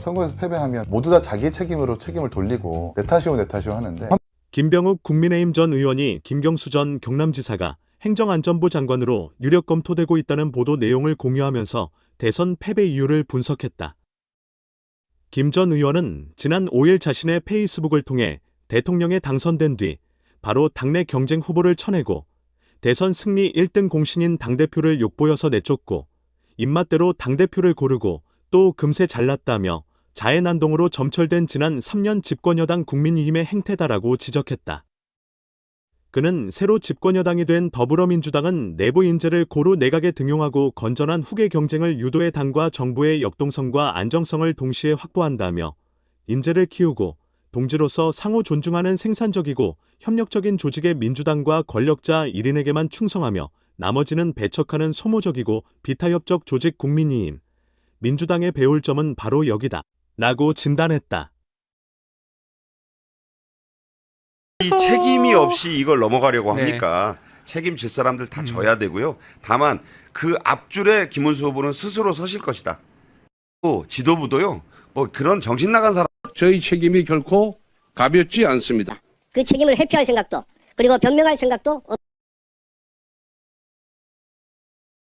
선거에서 패배하면 모두 다 자기 책임으로 책임을 돌리고 내 탓이오 내 탓이오 하는데 김병욱 국민의힘 전 의원이 김경수 전 경남지사가 행정안전부 장관으로 유력 검토되고 있다는 보도 내용을 공유하면서 대선 패배 이유를 분석했다. 김 전 의원은 지난 5일 자신의 페이스북을 통해 대통령에 당선된 뒤 바로 당내 경쟁 후보를 쳐내고 대선 승리 1등 공신인 당대표를 욕보여서 내쫓고 입맛대로 당대표를 고르고 또 금세 잘났다며 자해난동으로 점철된 지난 3년 집권여당 국민의힘의 행태다라고 지적했다. 그는 새로 집권여당이 된 더불어민주당은 내부 인재를 고루 내각에 등용하고 건전한 후계 경쟁을 유도해 당과 정부의 역동성과 안정성을 동시에 확보한다며 인재를 키우고 동지로서 상호 존중하는 생산적이고 협력적인 조직의 민주당과 권력자 1인에게만 충성하며 나머지는 배척하는 소모적이고 비타협적 조직 국민의힘. 민주당의 배울 점은 바로 여기다. 라고 진단했다. 이 책임이 없이 이걸 넘어가려고 네. 합니까? 책임질 사람들 다 져야 되고요. 다만 그 앞줄에 김문수 후보는 스스로 서실 것이다. 또 지도부도요. 뭐 그런 정신 나간 사람 저희 책임이 결코 가볍지 않습니다. 그 책임을 회피할 생각도 그리고 변명할 생각도 없-